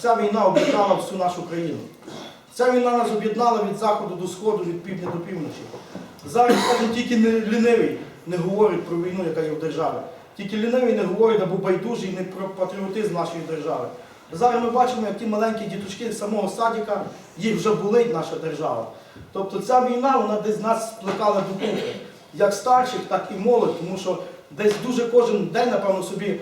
Ця війна об'єднала всю нашу країну. Ця війна нас об'єднала від заходу до сходу, від півдня до півночі. Зараз скажімо, тільки не лінивий не говорить про війну, яка є в державі. Тільки лінивий не говорить або байдужий не про патріотизм нашої держави. Зараз ми бачимо, як ті маленькі діточки з самого садика, їх вже болить наша держава. Тобто ця війна, вона десь нас сплетала докупи, як старших, так і молодь, тому що десь дуже кожен день, напевно, собі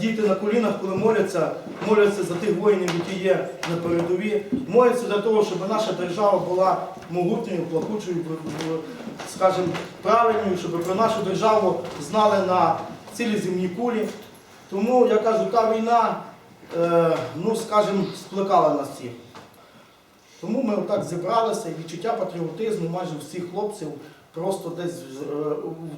діти на колінах, коли моляться, моляться за тих воїнів, які є на передовій, моляться для того, щоб наша держава була могутньою, плакучою, скажімо, правильною, щоб про нашу державу знали на цілій земній кулі. Тому я кажу, та війна, е, ну скажімо, спликала нас всіх. Тому ми отак зібралися і відчуття патріотизму майже всіх хлопців просто десь е,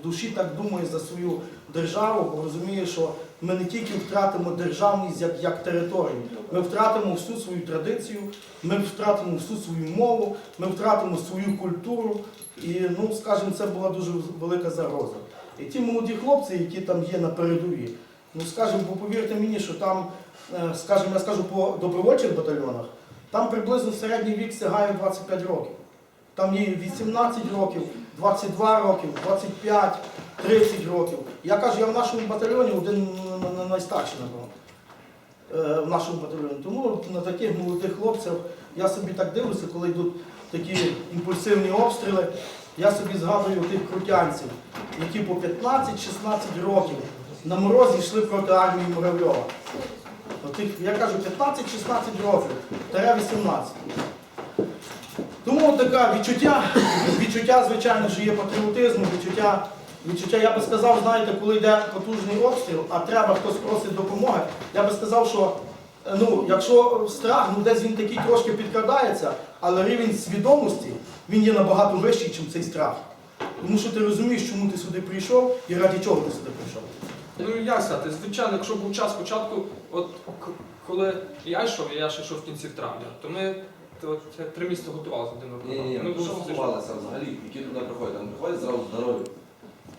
в душі так думає за свою державу, бо розуміє, що ми не тільки втратимо державність як, як територію, ми втратимо всю свою традицію, ми втратимо всю свою мову, ми втратимо свою культуру. І, ну, скажімо, це була дуже велика загроза. І ті молоді хлопці, які там є на передовій, ну скажімо, бо повірте мені, що там, е, скажімо, я скажу по добровольчих батальйонах, там приблизно середній вік сягає 25 років. Там є 18 років, 22 років, 25, 30 років. Я кажу, я в нашому батальйоні один на- на- найстарший, напевно. е, В нашому батальйоні. Тому на таких молодих хлопців я собі так дивлюся, коли йдуть такі імпульсивні обстріли. Я собі згадую тих крутянців, які по 15-16 років на морозі йшли проти армії Муравйова. Я кажу, 15-16 років, тере 18. Тому таке відчуття, відчуття, звичайно, що є патріотизму, відчуття, відчуття, я би сказав, знаєте, коли йде потужний обстріл, а треба хтось просить допомоги, я би сказав, що е, ну, якщо страх, ну десь він такий трошки підкрадається, але рівень свідомості він є набагато вищий, ніж цей страх. Тому що ти розумієш, чому ти сюди прийшов і раді чого ти сюди прийшов. Ну як сказати, звичайно, якщо був час спочатку, от коли я йшов, я ще йшов в кінці травня, то ми то, це три місяці готувалися один до Ні, ні, ні, Ну, ну, що готувалися взагалі, які туди приходять? Там приходять зразу здорові.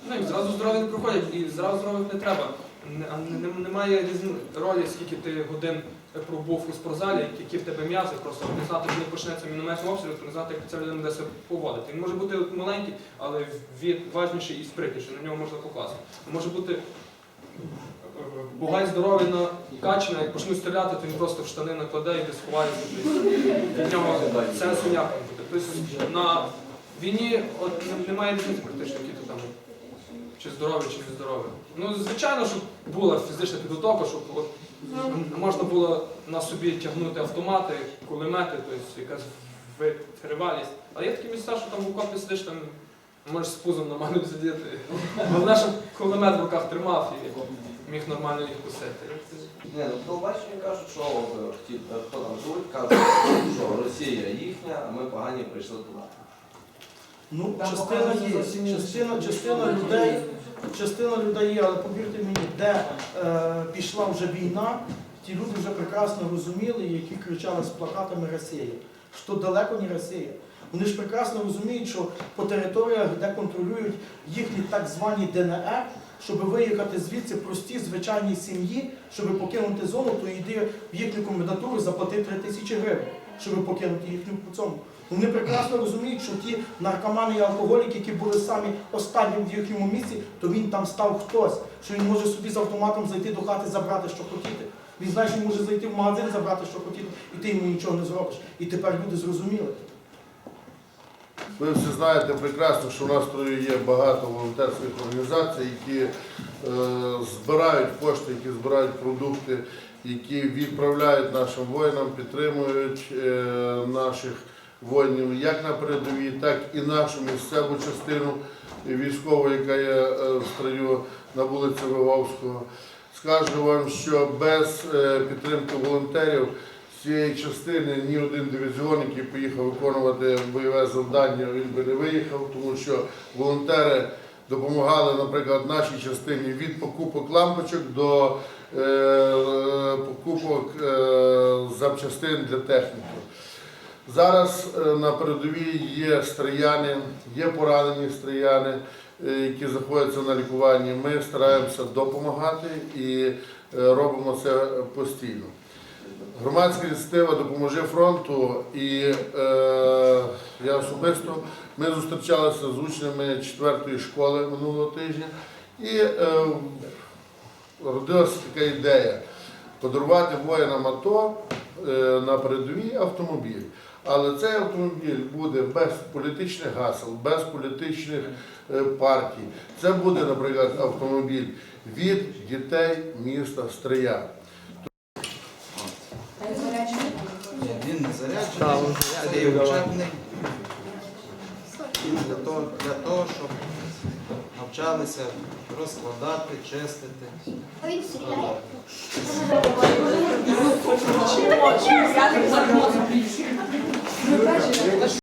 Ну і зразу здоров'я не проходять, і зразу здоров'я не треба. Не- а не- не- Немає різни ролі, скільки ти годин пробув у спортзалі, які в тебе м'язи, просто не знати, коли почнеться мінометний обстріл, то не знати, як ця людина буде себе поводити. Він може бути от маленький, але він важніший і спритніший, на нього можна покласти. Може бути бугай здоровий на качана, як почнуть стріляти, то він просто в штани накладе і десь ховається. Для нього сенсу ніякого буде. Тобто на війні от, немає різниці практично, які ти там чи здоровий, чи не здоровий. Ну, звичайно, щоб була фізична підготовка, щоб от, можна було на собі тягнути автомати, кулемети, тобто якась витривалість. Але є такі місця, що там в окопі сидиш, там можеш з пузом нормально сидіти. Головне, щоб кулемет в руках тримав і міг нормально їх кусити. Ні, ну телебачення кажуть, що е, ті, е, хто там живуть, кажуть, що Росія їхня, а ми погані прийшли туди. Ну, Там частина є, зовсім інше. частина, частина людей, частина людей є, але повірте мені, де е, пішла вже війна, ті люди вже прекрасно розуміли, які кричали з плакатами Росія. Що далеко не Росія. Вони ж прекрасно розуміють, що по територіях, де контролюють їхні так звані ДНР, щоб виїхати звідси прості звичайні сім'ї, щоб покинути зону, то йди в їхню комендатуру заплати 3 тисячі гривень, щоб покинути їхню цьому. Вони прекрасно розуміють, що ті наркомани і алкоголіки, які були самі останні в їхньому місці, то він там став хтось, що він може собі з автоматом зайти до хати, забрати, що хотіти. Він знає, що може зайти в магазин, забрати, що хотіти, і ти йому нічого не зробиш. І тепер люди зрозуміли. Ви всі знаєте прекрасно, що у нас є багато волонтерських організацій, які е, збирають кошти, які збирають продукти, які відправляють нашим воїнам, підтримують е, наших воїнів як на передовій, так і нашу місцеву частину військову, яка є е, в строю на вулиці Виговського. Скажу вам, що без е, підтримки волонтерів цієї частини ні один дивізіон, який поїхав виконувати бойове завдання, він би не виїхав, тому що волонтери допомагали, наприклад, нашій частині від покупок лампочок до е, покупок е, запчастин для техніки. Зараз на передовій є стріяни, є поранені стріяни, які знаходяться на лікуванні. Ми стараємося допомагати і е, робимо це постійно. Громадська ініціатива Допоможи фронту і е, я особисто ми зустрічалися з учнями четвертої школи минулого тижня і е, родилася така ідея подарувати воїнам АТО е, на передовій автомобіль. Але цей автомобіль буде без політичних гасел, без політичних е, партій. Це буде, наприклад, автомобіль від дітей міста Стрия. Він не заряджений, це є учебний. Для того, для того, щоб навчалися розкладати, чистити.